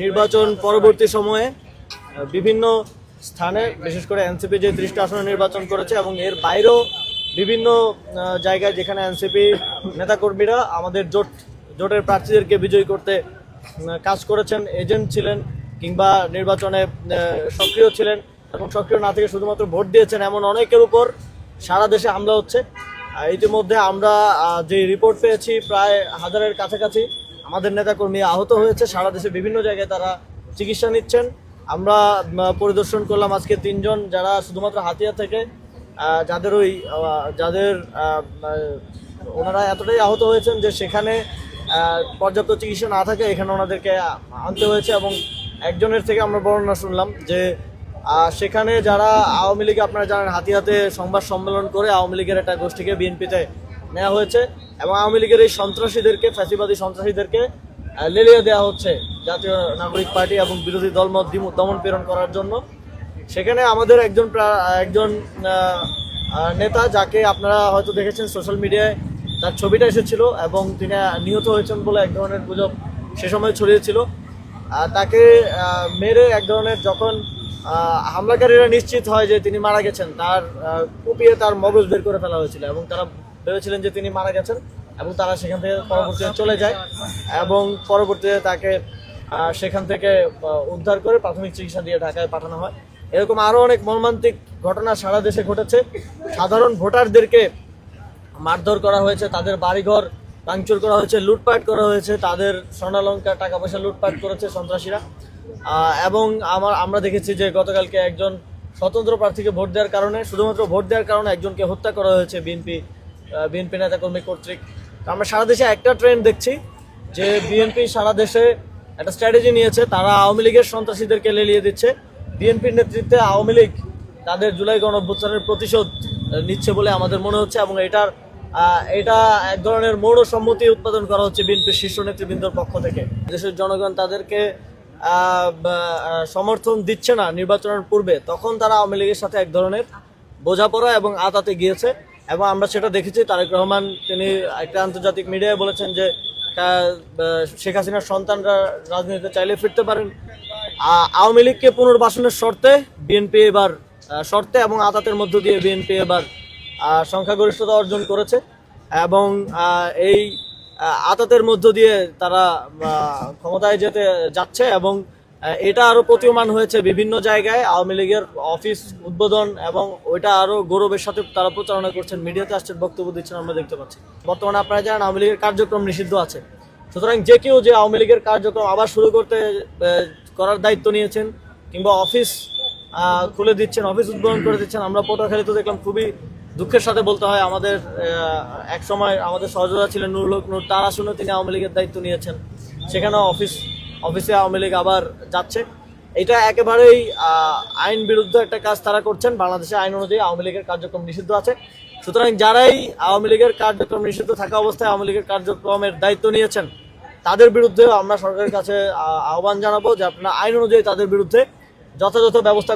নির্বাচন পরবর্তী সময়ে বিভিন্ন স্থানে, বিশেষ করে এনসিপি যে ত্রিশটা আসনে নির্বাচন করেছে এবং এর বাইরেও বিভিন্ন জায়গায় যেখানে এনসিপি নেতাকর্মীরা আমাদের জোট, জোটের প্রার্থীদেরকে বিজয়ী করতে কাজ করেছেন, এজেন্ট ছিলেন কিংবা নির্বাচনে সক্রিয় ছিলেন এবং সক্রিয় না থেকে শুধুমাত্র ভোট দিয়েছেন এমন অনেকের উপর সারা দেশে হামলা হচ্ছে। ইতিমধ্যে আমরা যে রিপোর্ট পেয়েছি, প্রায় হাজারের কাছাকাছি আমাদের নেতাকর্মী আহত হয়েছে, সারা দেশে বিভিন্ন জায়গায় তারা চিকিৎসা নিচ্ছেন। আমরা পরিদর্শন করলাম আজকে তিনজন যারা শুধুমাত্র হাতিয়া থেকে যাদের ওই যাদের ওনারা এতটাই আহত হয়েছেন যে সেখানে পর্যাপ্ত চিকিৎসা না থাকে, এখানে ওনাদেরকে আনতে হয়েছে এবং একজনের থেকে আমরা বর্ণনা শুনলাম যে সেখানে যারা আওয়ামী লীগ, আপনারা জানেন, হাতিয়াতে সংবাদ সম্মেলন করে আওয়ামী লীগের একটা গোষ্ঠীকে বিএনপিতে নেওয়া হয়েছে এবং আওয়ামী লীগের এই সন্ত্রাসীদেরকে, ফ্যাসিবাদী সন্ত্রাসীদেরকে লেলিয়ে দেওয়া হচ্ছে জাতীয় নাগরিক পার্টি এবং বিরোধী দলমত দিম- দমন প্রেরণ করার জন্য। সেখানে আমাদের একজন একজন নেতা যাকে আপনারা হয়তো দেখেছেন সোশ্যাল মিডিয়ায়, তার ছবিটা এসেছিল এবং তিনি নিহত হয়েছেন বলে এক ধরনের গুজব সে সময় ছড়িয়েছিল। তাকে মেরে এক ধরনের যখন হামলাকারীরা নিশ্চিত হয় যে তিনি মারা গেছেন, তার কুপিয়ে তার মগজ বের করে ফেলা হয়েছিল এবং তারা ভেবেছিলেন যে তিনি মারা গেছেন এবং তারা সেখান থেকে পরবর্তীতে চলে যায় এবং পরবর্তীতে তাকে সেখান থেকে উদ্ধার করে প্রাথমিক চিকিৎসা দিয়ে ঢাকায় পাঠানো হয়। এরকম আরও অনেক মর্মান্তিক ঘটনা সারা দেশে ঘটেছে। সাধারণ ভোটারদেরকে মারধর করা হয়েছে, তাদের বাড়িঘর ভাঙচুর করা হয়েছে, লুটপাট করা হয়েছে, তাদের স্বর্ণালঙ্কার টাকা পয়সা লুটপাট করেছে সন্ত্রাসীরা। এবং আমার, আমরা দেখেছি যে গতকালকে একজন স্বতন্ত্র প্রার্থীকে ভোট দেওয়ার কারণে, শুধুমাত্র ভোট দেওয়ার কারণে একজনকে হত্যা করা হয়েছে বিএনপি বিএনপি নেতাকর্মী কর্তৃক। আমরা সারা দেশে একটা ট্রেন্ড দেখছি যে বিএনপি সারা দেশে একটা স্ট্র্যাটেজি নিয়েছে, তারা আওয়ামী লীগের সন্ত্রাসীদেরকে লেলিয়ে দিচ্ছে। বিএনপির নেতৃত্বে আওয়ামী লীগ তাদের জুলাই গণ অভ্যুত্থানের প্রতিশোধ নিচ্ছে বলে আমাদের মনে হচ্ছে এবং এটার এটা এক ধরনের মৌন সম্মতি উৎপাদন করা হচ্ছে বিএনপির শীর্ষ নেতৃবৃন্দর পক্ষ থেকে। দেশের জনগণ তাদেরকে সমর্থন দিচ্ছে না নির্বাচনের পূর্বে, তখন তারা আওয়ামী লীগের সাথে এক ধরনের বোঝাপড়া এবং আতাতে গিয়েছে। এবং আমরা সেটা দেখেছি, তারেক রহমান তিনি একটা আন্তর্জাতিক মিডিয়ায় বলেছেন যে শেখ হাসিনার সন্তানরা রাজনীতিতে চাইলে ফিরতে পারেন। আওয়ামী লীগকে পুনর্বাসনের শর্তে বিএনপি এবার শর্তে এবং আতাতের মধ্য দিয়ে বিএনপি এবার সংখ্যাগরিষ্ঠতা অর্জন করেছে এবং এই আতাতের মধ্য দিয়ে তারা ক্ষমতায় যেতে যাচ্ছে এবং এটা আরও প্রতীয়মান হয়েছে বিভিন্ন জায়গায়। আওয়ামী লীগের অফিস উদ্বোধন এবং ওইটা আরও গৌরবের সাথে তারা প্রচারণা করছেন। মিডিয়াতে আসছেন, বক্তব্য দিচ্ছেন, আমরা দেখতে পাচ্ছি। বর্তমানে আপনারা জানেন, আওয়ামী লীগের কার্যক্রম নিষিদ্ধ আছে। সুতরাং যে কেউ যে আওয়ামী লীগের কার্যক্রম আবার শুরু করতে করার দায়িত্ব নিয়েছেন কিংবা অফিস খুলে দিচ্ছেন, অফিস উদ্বোধন করে দিচ্ছেন, আমরা পটুয়াখালীতে দেখলাম খুবই দুঃখের সাথে বলতে হয়, আমাদের এক সময় আমাদের সহযোগিতা ছিলেন নুরুল হক নূর, তার আসনে তিনি আওয়ামী লীগের দায়িত্ব নিয়েছেন। সেখানেও অফিস অফিসে আওয়ামী লীগ আবার যাচ্ছে। এটা একেবারেই আইন বিরুদ্ধ একটা কাজ তারা করছেন। বাংলাদেশের আইন অনুযায়ী আওয়ামী লীগের কার্যক্রম নিষিদ্ধ আছে। সুতরাং যারাই আওয়ামী লীগের কার্যক্রম নিষিদ্ধ থাকা অবস্থায় আওয়ামী লীগের কার্যক্রমের দায়িত্ব নিয়েছেন তাদের বিরুদ্ধে আমরা সরকারের কাছে আহ, আহ্বান জানাব যে আপনারা আইন অনুযায়ী তাদের বিরুদ্ধে যথাযথ ব্যবস্থা